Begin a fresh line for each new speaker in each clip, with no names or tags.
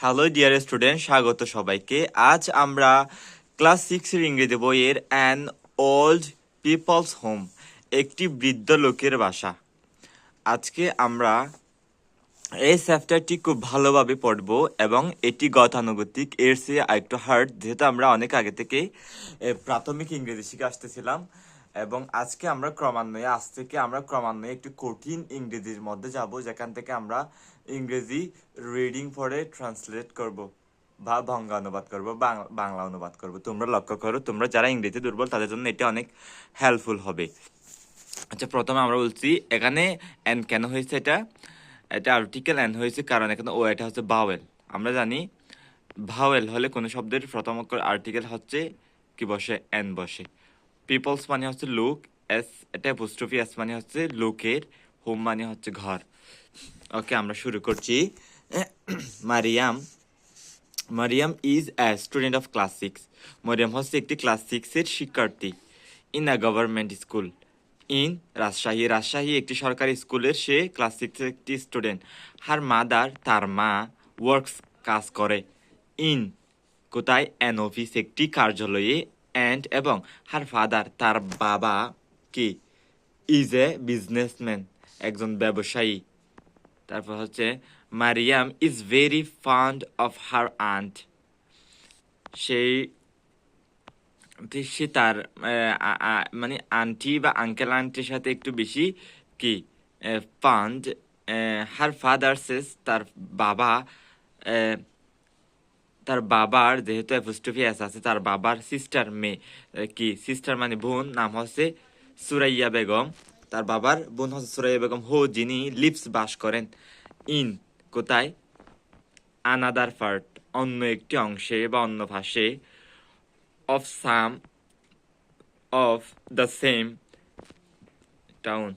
Hello dear student স্বাগত সবাইকে। আজ আমরা ক্লাস সিক্সের ইংরেজি বইয়ের অ্যান ওল্ড পিপলস হোম একটি বৃদ্ধ লোকের বাসা। আজকে আমরা এই চ্যাপ্টারটি খুব ভালোভাবে পড়ব এবং এটি গতানুগতিক। এর চেয়ে আরেকটু হার্ড যেহেতু আমরা অনেক আগে থেকে প্রাথমিক ইংরেজি শিখে আসতেছিলাম এবং আজকে আমরা ক্রমান্বয়ে, আজ থেকে আমরা ক্রমান্বয়ে একটু কঠিন ইংরেজির মধ্যে যাব, যেখান থেকে আমরা ইংরেজি রিডিং পড়ে ট্রান্সলেট করব বা ভঙ্গা অনুবাদ করব বাংলা অনুবাদ করব। তোমরা লক্ষ্য করো, তোমরা যারা ইংরেজি দুর্বল, তাদের জন্য এটা অনেক হেল্পফুল হবে। আচ্ছা প্রথমে আমরা বলছি, এখানে এন কেন হয়েছে এটা? এটা আর্টিকেল এন হয়েছে কারণ এখানে ও, এটা হচ্ছে বাওয়েল আমরা জানি ভাওয়েল হলে কোনো শব্দের প্রথম অক্ষর আর্টিকেল হচ্ছে কি বসে? এন বসে। পিপলস মানে হচ্ছে লোক এস এটা অ্যাপোস্ট্রফি এস মানে হচ্ছে লোকের হোম মানে হচ্ছে ঘর। ওকে আমরা শুরু করছি। Mariam Mariam is a student of class six Mariam হচ্ছে একটি ক্লাস সিক্সের শিক্ষার্থী। In a government school in Rajshahi. Rajshahi একটি সরকারি স্কুলের সে ক্লাস সিক্সের একটি স্টুডেন্ট। হার মাদার তার মা ওয়ার্কস কাজ করে। ইন কোথায়? অ্যান অফিস একটি কার্যালয়ে। অ্যান্ড এবং হার ফাদার তার বাবা কি? ইজ এ বিজনেসম্যান, একজন ব্যবসায়ী। তারপর হচ্ছে, Mariam is very fond of her aunt. সেই সে তার মানে আন্টি বা আঙ্কেল আন্টির সাথে একটু বেশি কি ফান্ড হার ফাদার সেস তার বাবা তার বাবার যেহেতু অ্যাপোস্ট্রফি এস আছে, তার বাবার সিস্টার মেয়ে কি সিস্টার মানে বোন, নাম হচ্ছে সুরাইয়া বেগম। তার বাবার বোন হচ্ছে সুরাইয়া বেগম, হো, যিনি লিপস বাস করেন। ইন কোথায়? আনাদার ফার্ট অন্য একটি অংশে বা অন্য ভাষে of some of the same town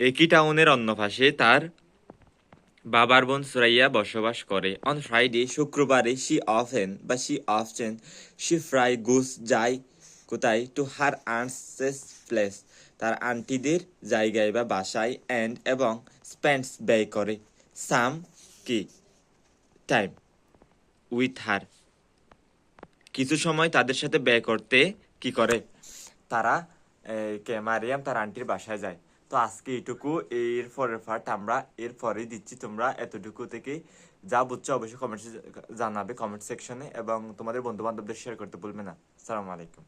একই টাউনের অন্য পাশে তার বাবার বোন সুরাইয়া বসবাস করে। অন ফ্রাইডে শুক্রবারে শি অফেন বা she often she fry goes যায় কোথায়? টু হার আন্টসেস প্লেস তার আন্টিদের জায়গায় বা বাসায় অ্যান্ড এবং স্পেন্ডস ব্যয় করে। সাম কি? টাইম উইথ হার কিছু সময় তাদের সাথে ব্যয় করতে কি করে? তারা কে, মারিয়াম তার আন্টির বাসায় যায়। তো আজকে এইটুকু, এর পরের পার্ট আমরা এর পরেই দিচ্ছি। তোমরা এতটুকু থেকে যা বুঝছ অবশ্যই কমেন্ট জানাবে কমেন্ট সেকশনে এবং তোমাদের বন্ধু বান্ধবদের শেয়ার করতে ভুলবে না। সালামু আলাইকুম।